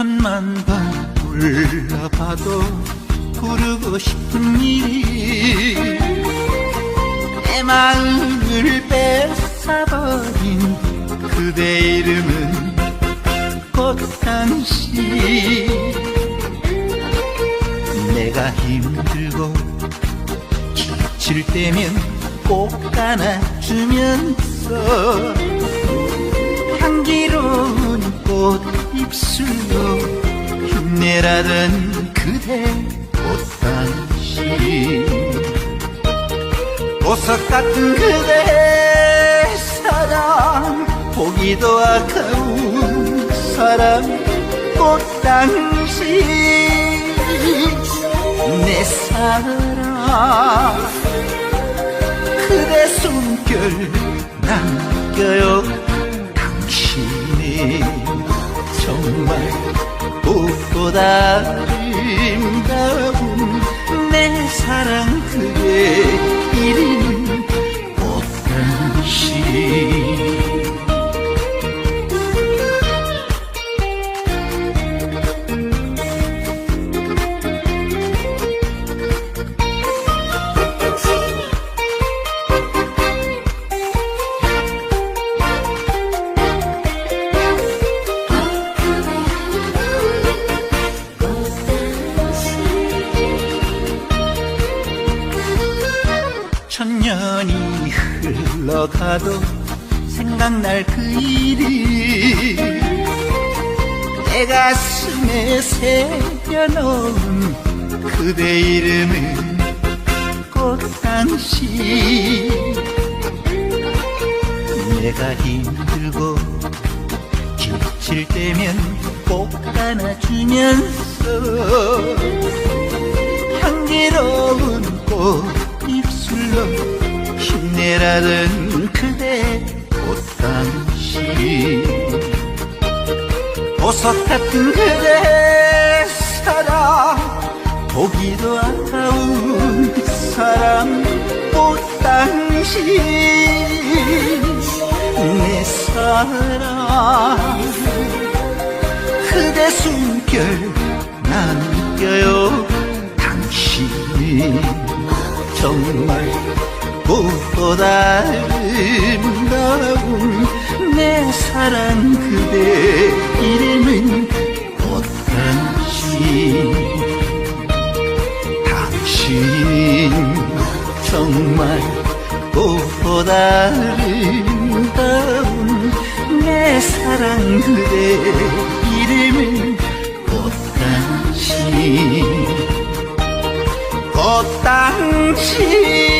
천만 번 불러봐도 부르고 싶은 일이 내 마음을 뺏어버린 그대 이름은 꽃당시 내가 힘들고 지칠 때면 꼭 안아주면서 향기로운 꽃 입술로 힘내라던 그대 보석 같은 그대 사랑 보기도 아까운 사랑 꽃당시 내 사랑 그대 숨결 남겨요. 당신이 정말 꽃보다 아름다운 내 사랑 그대 이름 꽃 천년이 흘러가도 생각날 그 일이 내 가슴에 새겨놓은 그대 이름은 꽃당시 내가 힘들고 지칠 때면 꼭 안아주면서 힘내라던 그대 꽃당시 보석 같은 그대 사랑 보기도 아까운 사랑 꽃당시 내 사랑 꽃보다 아름다운 내 사랑 그대 이름은 꽃당신? 당신 정말 꽃보다 아름다운 내 사랑 그대 이름은 꽃당신? 꽃당신